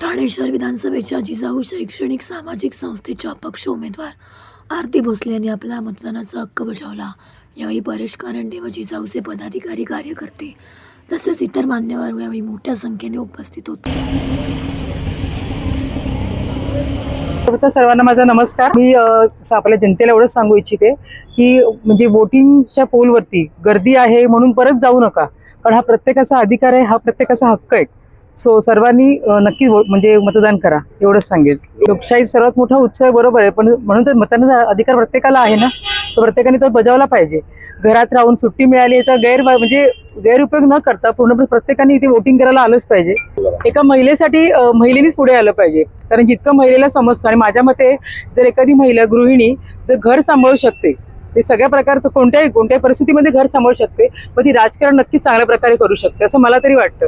ठाणे शहर विधानसभेच्या जिजाऊ शैक्षणिक सामाजिक संस्थेच्या अपक्ष उमेदवार आरती भोसले यांनी आपला मतदानाचा हक्क बजावला. यावेळी परेश कारंडे व जिजाऊचे पदाधिकारी कार्यकर्ते तसेच इतर मान्यवर यावेळी मोठ्या संख्येने उपस्थित होते. सर्वांना माझा नमस्कार. मी आपल्या जनतेला एवढंच सांगू इच्छिते की म्हणजे वोटिंगच्या पोलवरती गर्दी आहे म्हणून परत जाऊ नका. कारण हा प्रत्येकाचा अधिकार आहे हा प्रत्येकाचा हक्क आहे. सो सर्वांनी नक्की म्हणजे मतदान करा एवढंच सांगेल. लोकशाही सर्वात मोठा उत्सव आहे बरोबर आहे पण म्हणून तर मतदानाचा अधिकार प्रत्येकाला आहे ना? सो प्रत्येकाने तो बजावला पाहिजे. घरात राहून सुट्टी मिळाली याचा गैर म्हणजे गैरउपयोग न करता पूर्णपणे प्रत्येकाने इथे वोटिंग करायला आलंच पाहिजे. एका महिलेसाठी महिलेनेच महिलेनीच पुढे आलं पाहिजे. कारण जितकं महिलेला समजतं आणि माझ्या मते जर एखादी महिला गृहिणी जर घर सांभाळू शकते ते सगळ्या प्रकारचं कोणत्याही कोणत्याही परिस्थितीमध्ये घर सांभाळू शकते पण ती राजकारण नक्कीच चांगल्या प्रकारे करू शकते असं मला तरी वाटतं.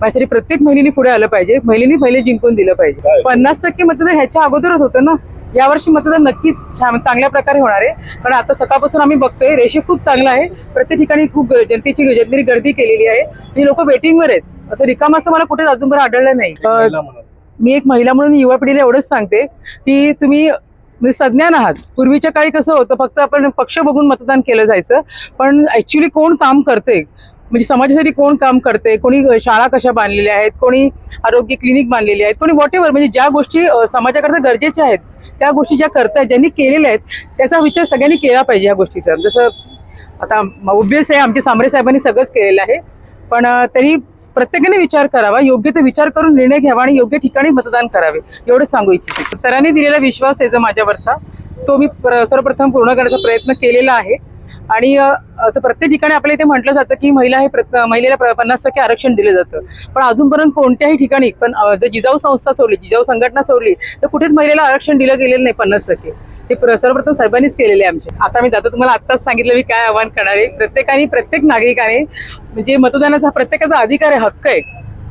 माझ्यासाठी प्रत्येक महिलेने पुढे आलं पाहिजे. महिलेनी पहिले जिंकून दिलं पाहिजे. पन्नास टक्के मतदान ह्याच्या अगोदरच होतं ना. यावर्षी मतदान नक्कीच छान चांगल्या प्रकारे होणार आहे. कारण आता सकाळपासून आम्ही बघतोय रेशो खूप चांगला आहे. प्रत्येक ठिकाणी खूप जनतेची जनतेने गर्दी केलेली आहे. आणि लोक वेटिंगवर आहेत. असं रिकाम असं मला कुठे अजूनपर्यंत आढळलं नाही. मी एक महिला म्हणून युवा पिढीला एवढंच सांगते की तुम्ही म्हणजे सज्ञान आहात. पूर्वीच्या काळी कसं होतं फक्त आपण पक्ष बघून मतदान केलं जायचं. पण ऍक्च्युली कोण काम करते म्हणजे समाजासाठी कोण काम करते कोणी शाळा कशा बांधलेल्या आहेत? कोणी आरोग्य क्लिनिक बांधलेली आहेत? कोणी वॉट एव्हर म्हणजे ज्या गोष्टी समाजाकरता गरजेच्या आहेत त्या गोष्टी ज्या करतायत ज्यांनी केलेल्या आहेत त्याचा विचार सगळ्यांनी केला पाहिजे या गोष्टीचा. जसं आता ओबियस आहे आमच्या सांबरे साहेबांनी सगळंच केलेलं आहे. पण तरी प्रत्येकाने विचार करावा योग्य ते विचार करून निर्णय घ्यावा आणि योग्य ठिकाणी मतदान करावे. एवढंच सांगू इच्छिते. सरांनी दिलेला विश्वास आहे जो माझ्यावरचा तो मी प्र- सर्वप्रथम पूर्ण करण्याचा प्रयत्न केलेला आहे. आणि प्रत्येक ठिकाणी आपल्या इथे म्हटलं जातं की महिला हे प्रत- महिलेला पन्नास टक्के आरक्षण दिलं जातं. पण अजूनपर्यंत कोणत्याही ठिकाणी पण जर जिजाऊ संस्था सोडली जिजाऊ संघटना सोडली तर कुठेच महिलेला आरक्षण दिलं गेलेलं नाही पन्नास टक्के. हे प्र- सर्वप्रथम साहेबांनीच केलेले आहे आमचे. आता मी दादा तुम्हाला आत्ताच सांगितलं मी काय आव्हान करणार. आहे प्रत्येकाने प्रत्येक नागरिकाने म्हणजे मतदानाचा प्रत्येकाचा अधिकार आहे हक्क आहे.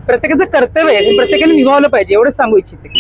प्रत्येकाचं कर्तव्य आहे हे प्रत्येकाने निभावलं पाहिजे एवढंच सांगू इच्छिते.